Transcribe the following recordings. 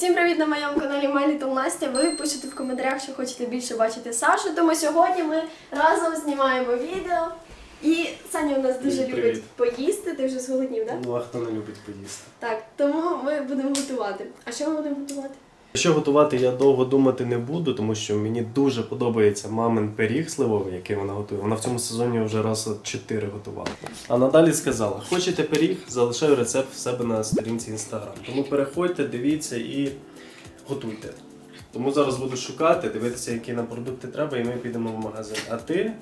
Всім привіт на моєму каналі My Little Настя. Ви пишете в коментарях, що хочете більше бачити Сашу. Тому сьогодні ми разом знімаємо відео. І Саня у нас дуже Привіт. любить поїсти. Ти вже зголоднів, так? Ну, а хто не любить поїсти? Так, тому ми будемо готувати. А що ми будемо готувати? Що готувати я довго думати не буду, тому що мені дуже подобається мамин пиріг сливовий, який вона готує. Вона в цьому сезоні вже раз от чотири готувала. А надалі сказала: хочете пиріг, залишаю рецепт в себе на сторінці інстаграм. Тому переходьте, дивіться і готуйте. Тому зараз буду шукати, дивитися, які нам продукти треба, і ми підемо в магазин. А ти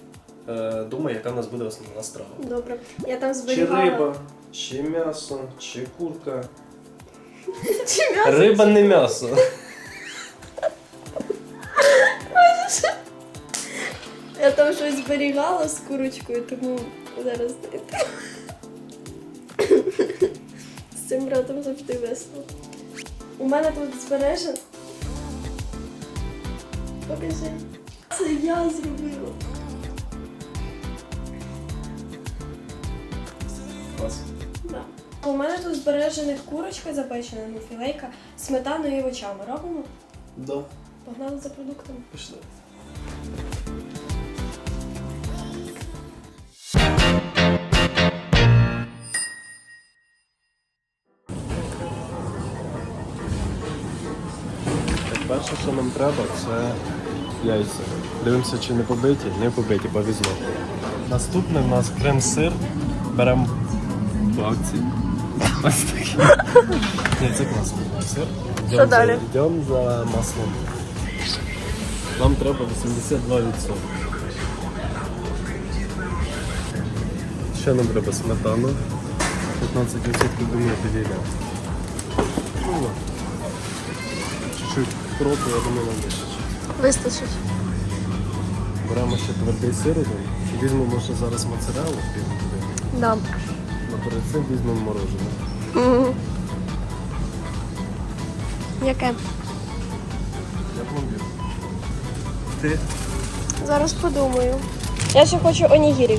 е, думай, яка в нас буде основна страва. Добре. Я там Чи риба, чи м'ясо, чи курка. Чи м'ясо? Риба не м'ясо. Я там щось зберігала з курочкою, тому зараз. З цим братом завжди весело. У мене тут збережено. Покажи. Це я зробила. У мене тут збережена курочка запечена, ну, філейка, сметаною і овочами. Робимо? Да, Погнали за продуктами. пішли. Перше, що нам треба, це яйця. Дивимося, чи не побиті, не побиті, повезло. Наступне в нас крем-сир. Беремо по акції. Ось такий. Ні, це класний сир. Що далі? Йдемо за маслом. Нам треба 82%. Ще нам треба сметану. 15% думаю підійде. Ну. Чуть-чуть кропу, я думаю, нам вистачить. Вистачить. Беремо ще твердий сир один. Візьмемо ще зараз моцареллу підемо. Да. А перед цим візьмемо морожене. Яке? Я пломбір. Ти? Зараз подумаю. Я ще хочу онігірі.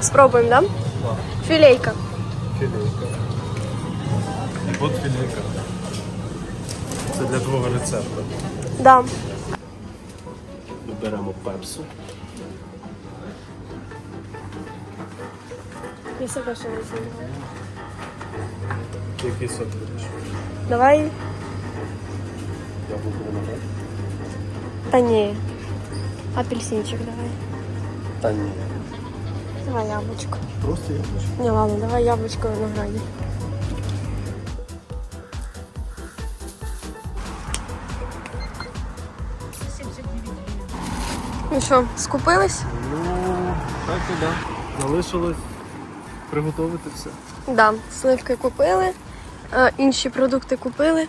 Спробуємо, да? Так. Філейка. Філейка. От філейка. Це для твого рецепту. Да. Ми беремо пепсу. Я себе ще не знаю. Який сок будеш? Давай. Яблуко виноград? Та ні. Апельсинчик давай. Та ні. Давай яблучко. Просто яблучко. Не, ладно, давай яблучко винограді. Ну що, скупились? Ну, так і да. Залишилось приготувати все. Да, сливки купили, е, інші продукти купили.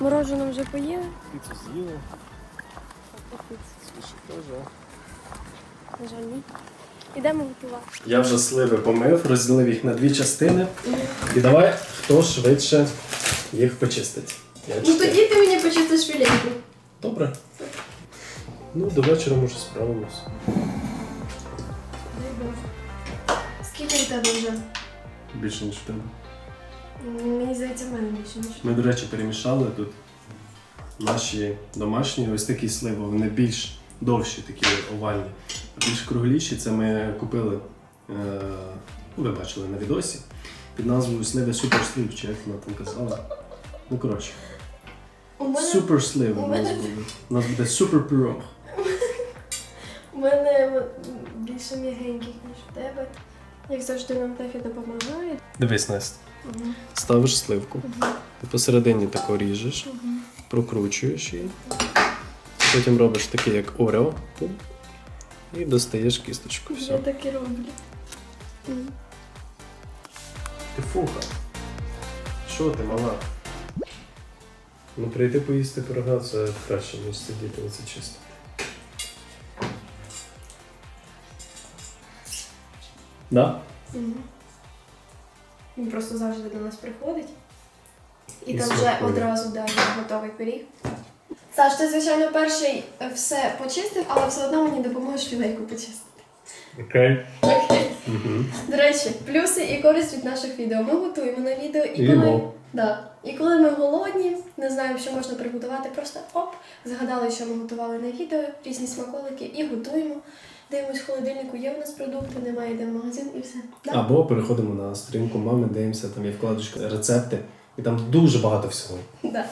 Мороженое вже поїли. Піцу з'їли. Теж. На жаль, ні. Ідемо готувати. Я вже сливи помив, розділив їх на дві частини. І давай, хто швидше їх почистить. Я Ну чотири. тоді ти мені почистиш філейку. Добре. Ну, до вечора може справимось. Скільки у тебе вже? Більше, ніж в тебе. Мені здається, в мене більше ніж. Ми, до речі, перемішали тут наші домашні ось такі сливи. Вони більш довші, такі овальні. А більш кругліші це ми купили, е, ну, ви бачили на відосі, під назвою Сливи Супер Слив, чи як вона там казала. Ну, коротше, У мене, супер сливи у у нас мене- буде. У нас буде супер пирог. у мене більше м'ягеньких, ніж в тебе. Як завжди нам Тефі допомагає. Дивись, Настя. Угу. Ставиш сливку, ти посередині тако ріжеш, прокручуєш її. Потім робиш таке, як Орео. І достаєш кісточку. Все. Я так і роблю. Ти фуха. Що ти, мала? Ну, прийти поїсти пирога це краще, ніж сидіти оце чисто. Да? Мгм. Він просто завжди до нас приходить. І, І там вже смакує. одразу дає готовий пиріг. Саш, ти, звичайно, перший все почистив, але все одно мені допоможеш філейку почистити. Окей. Окей. Угу. До речі, плюси і користь від наших відео. Ми готуємо на відео і І коли, да. і коли ми голодні, не знаємо, що можна приготувати, просто оп, згадали, що ми готували на відео, різні смаколики і готуємо. Дивимось в холодильнику, є у нас продукти, немає, йдемо в магазин і все. Да? Або переходимо на сторінку мами, дивимося, там є вкладочка рецепти, і там дуже багато всього. Да.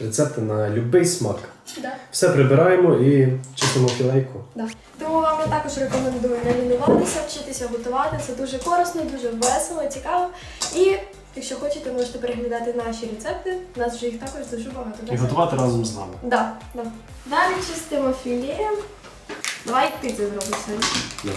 Рецепти на будь-який смак. Да. Все прибираємо і чистимо філейку. Да. Тому вам я також рекомендую не лінуватися, вчитися готувати. Це дуже корисно, дуже весело, цікаво. І якщо хочете, можете переглядати наші рецепти. У нас вже їх також дуже багато. І готувати разом з нами. Да, да. Далі чистимо філе. Давай ти це зробиш. Саня.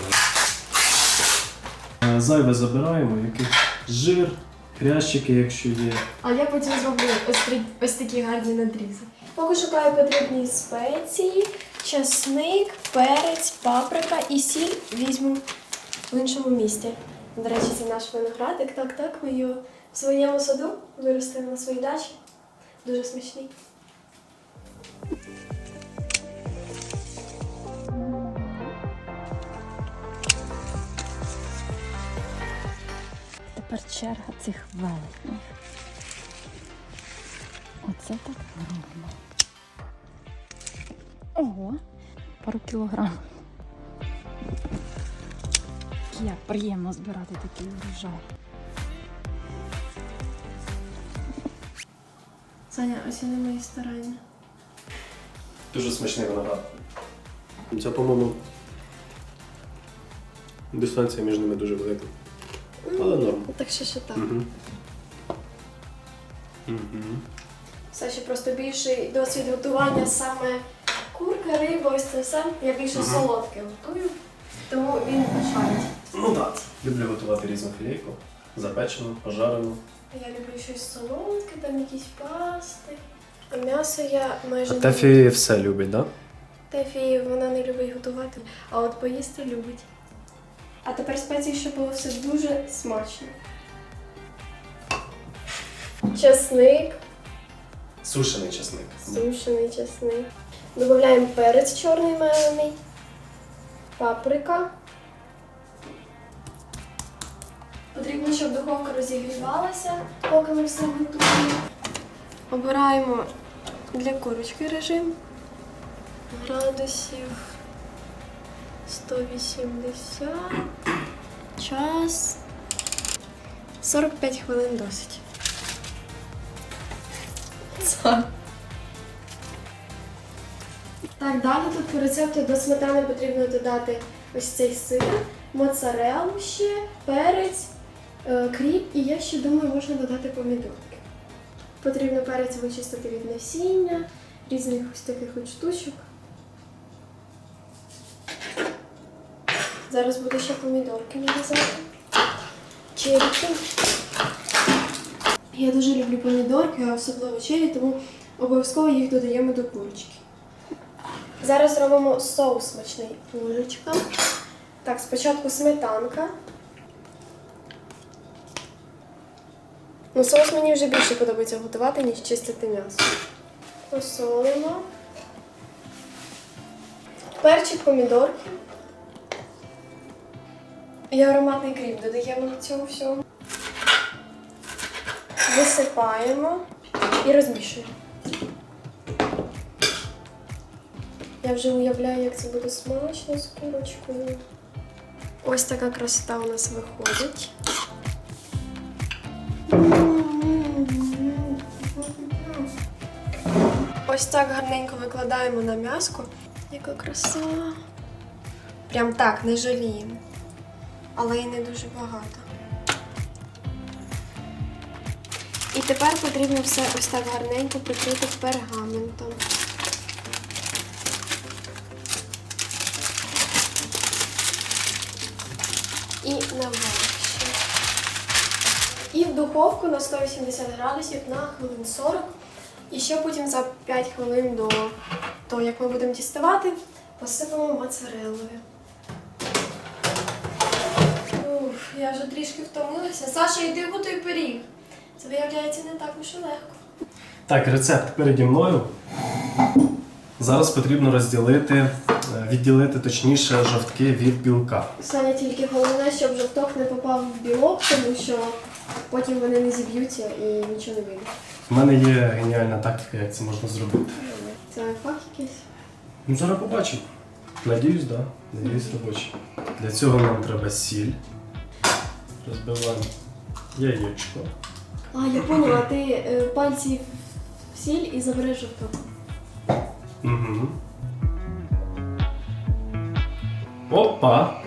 Е, Зайве забираємо, який жир, хрящики, якщо є. А я потім зроблю ось, три- ось такі гарні надрізи. Поки шукаю потрібні спеції, часник, перець, паприка і сіль візьму в іншому місці. До речі, це наш виноградик. Так, так, ми його в своєму саду виростили на своїй дачі. Дуже смачний. Тепер черга цих велетнів. Оце так гарно. Ого, пару кілограм. Як приємно збирати такий урожай. Саня, оціни мої старання. Дуже смачний виноград. Це, по-моєму, дистанція між ними дуже велика. Але норм. Так що ще так. Угу. Угу. Саші просто більший досвід готування саме курка, риба, ось це все. Я більше Мгм. солодке готую, тому він шарить. Ну так. Люблю готувати різну філейку. Запечену, пожарену. Я люблю щось солодке, там якісь пасти. А м'ясо я майже А не Тефі все любить, так? Да? Тефі вона не любить готувати, а от поїсти любить. А тепер спеції, щоб було все дуже смачно. Чесник, Сушений чесник. сушений чесник. Додаємо перець чорний мелений, паприка. Потрібно, щоб духовка розігрівалася, поки ми все готуємо. Обираємо для курочки режим градусів 180, час 45 хвилин досить. Так, далі тут по рецепту до сметани потрібно додати ось цей сир, моцарелу ще, перець, е, кріп і я ще думаю, можна додати помідорки. Потрібно перець вичистити від насіння, різних ось таких от штучок. Зараз буду ще помідорки нарізати. Черіки. Я дуже люблю помідорки, а особливо чері, тому обов'язково їх додаємо до курочки. Зараз зробимо соус смачний ложечка. Так, спочатку сметанка. Ну, соус мені вже більше подобається готувати, ніж чистити м'ясо. Посолимо. Перчик, помідорки. І ароматний кріп додаємо до цього всього. Висипаємо і розмішуємо. Я вже уявляю, як це буде смачно з курочкою. Ось така красота у нас виходить. Ось так гарненько викладаємо на м'яско. Яка краса. Прям так, не жаліємо. Але і не дуже багато. І тепер потрібно все ось так гарненько прикрити пергаментом. і наверх ще. І в духовку на 180 градусів на хвилин 40. І ще потім за 5 хвилин до того, як ми будемо діставати, посипемо моцарелою. Я вже трішки втомилася. Саша, йди готуй пиріг. Це виявляється не так уж і легко. Так, рецепт переді мною. Зараз потрібно розділити е, відділити точніше жовтки від білка. Саня тільки головне, щоб жовток не попав в білок, тому що потім вони не зіб'ються і нічого не вийде. У мене є геніальна тактика, як це можна зробити. Це факт якийсь. Ну, зараз побачимо. Надіюсь, так. Да. Надіюсь, робочий. Для цього нам треба сіль. Розбиваємо яєчко. А, я поняла, ти е, пальці в сіль і забереш жовток. Угу. Опа!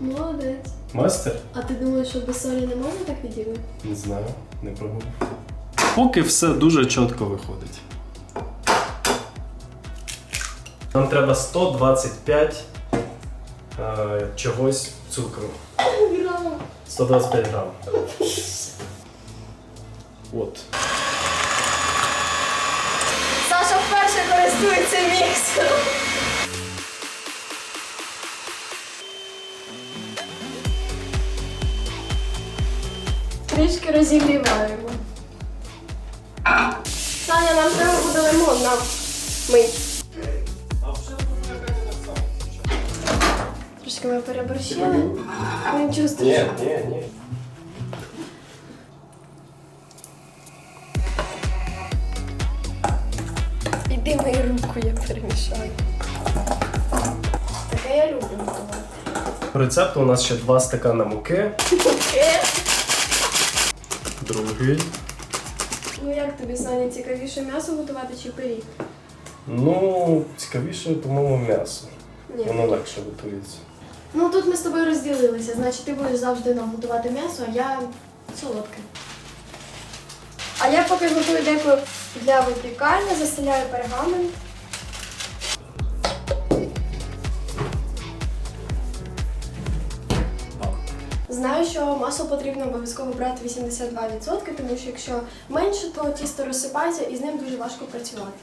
Молодець. Мастер? А ти думаєш, що без солі не можна так відділити? Не знаю, не пробував. Поки все дуже чітко виходить. Нам треба 125 е, чогось цукру. Грамо. 125 грам. От. Саша вперше користується міксером. Трішки розігріваємо. Саня, нам треба буде лимон, нам мить. Трошки ми переборщили. Ну, Нічого Ні, ні, ні. Іди мою руку, я перемішаю. Таке я люблю готувати. По рецепту у нас ще два стакана муки. Таке. Другий. Ну як тобі, Саня, цікавіше м'ясо готувати чи пиріг? Ну, цікавіше, по-моєму, м'ясо. Ні. Воно легше готується. Ну тут ми з тобою розділилися, значить ти будеш завжди нам готувати м'ясо, а я солодке. А я поки готую деко для випікання, застеляю пергамент. Знаю, що масло потрібно обов'язково брати 82%, тому що якщо менше, то тісто розсипається і з ним дуже важко працювати.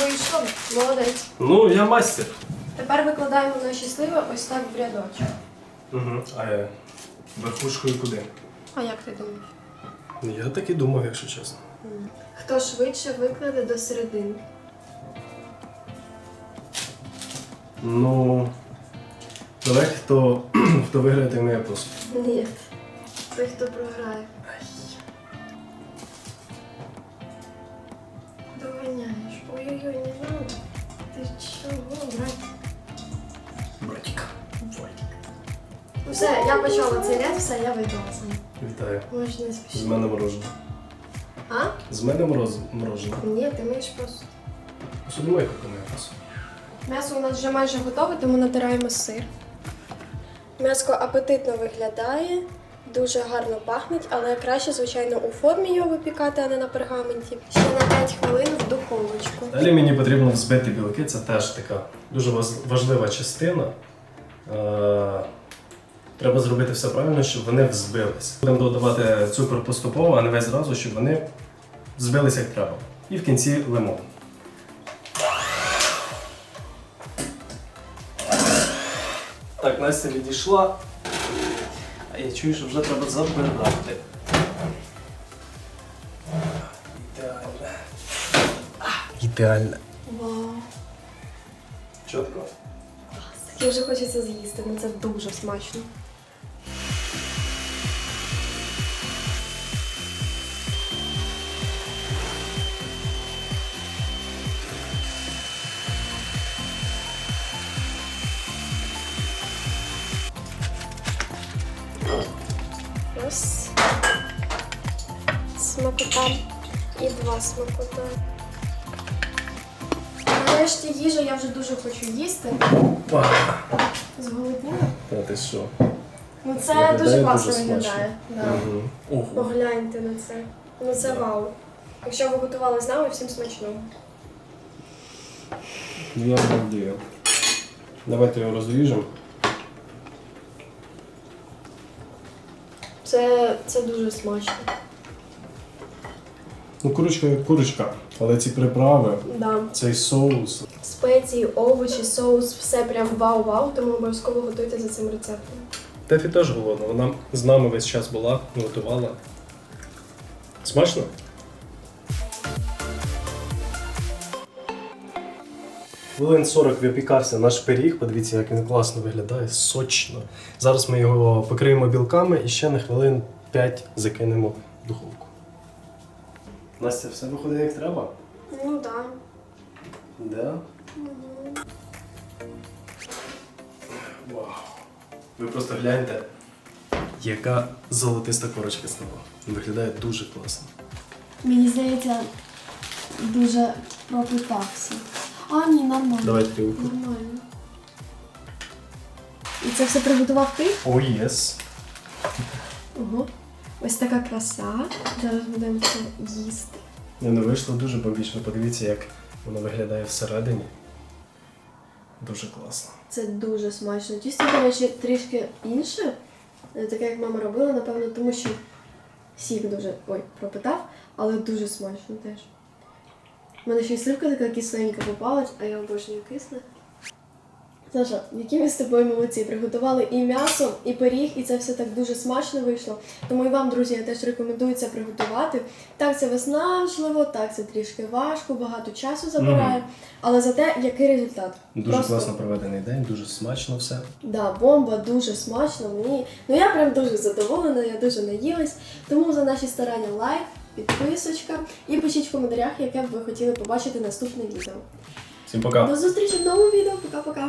Вийшло, молодець. Ну, я мастер. Тепер викладаємо наші сливи ось так в рядочок. Угу. А я верхушкою куди? А як ти думаєш? Я так і думав, якщо чесно. Хто швидше викладе до середини? Ну. Давай, хто, хто виграє, той має посуд. Ні. Той, хто програє. Все, я почала цей ряд, все, я виграла сам. Вітаю. Можеш не З спішити. мене мороженое. А? З мене мороз... мороженое. Ні, ти маєш просто. Посудомийка помиє посуд. М'ясо у нас вже майже готове, тому натираємо сир. М'ясо апетитно виглядає, дуже гарно пахнеть, але краще, звичайно, у формі його випікати, а не на пергаменті. Ще на 5 хвилин в духовочку. Далі мені потрібно взбити білки, це теж така дуже ваз- важлива частина. Е, Треба зробити все правильно, щоб вони взбились. Будемо додавати цукор поступово, а не весь зразу, щоб вони збилися як треба. І в кінці лимон. Так, Настя відійшла. А я чую, що вже треба забирати. Ідеально. Ідеально. Вау. Чітко. Таке вже хочеться з'їсти, ну це дуже смачно. Нарешті їжа я вже дуже хочу їсти. Па. Зголодніла? Та ти що? Ну це Виглядає дуже класно дуже виглядає. Да. Угу. Ого. Погляньте на це. Ну це вау. Якщо ви готували з нами, всім смачного. Я обалдію. Давайте його розріжемо. Це, це дуже смачно. Ну, курочка як курочка, але ці приправи, Да. цей соус. Спеції, овочі, соус, все прям вау-вау, тому обов'язково готуйте за цим рецептом. Тефі теж голодна, вона з нами весь час була, готувала. Смачно? Хвилин 40 випікався наш пиріг. Подивіться, як він класно виглядає, сочно. Зараз ми його покриємо білками і ще на хвилин 5 закинемо в духовку. Настя, все виходить як треба? Ну так. Да? Вау. Ви просто гляньте, яка золотиста корочка стала. Виглядає дуже класно. Мені здається, дуже пропитався. А, ні, нормально. Давай тарілку. Нормально. І це все приготував ти? О, єс. Ого. Ось така краса. Зараз будемо це їсти. Не, ну вийшло дуже бомбічно. Подивіться, як воно виглядає всередині. Дуже класно. Це дуже смачно. Тісто, до речі, трішки інше, таке, як мама робила, напевно, тому що сік дуже ой, пропитав, але дуже смачно теж. У мене ще й сливка така кисленька попалась, а я обожнюю кисле. Саша, які ми з тобою молодці приготували і м'ясо, і пиріг, і це все так дуже смачно вийшло. Тому і вам, друзі, я теж рекомендую це приготувати. Так, це виснажливо, так, це трішки важко, багато часу забирає, але зате який результат? Дуже Просто- класно проведений день, дуже смачно все. Да, бомба дуже смачно. Мені ну я прям дуже задоволена, я дуже наїлась. Тому за наші старання лайк, підписочка і пишіть в коментарях, яке б ви хотіли побачити наступне відео. Всім пока! До зустрічі в новому відео. Пока-пока.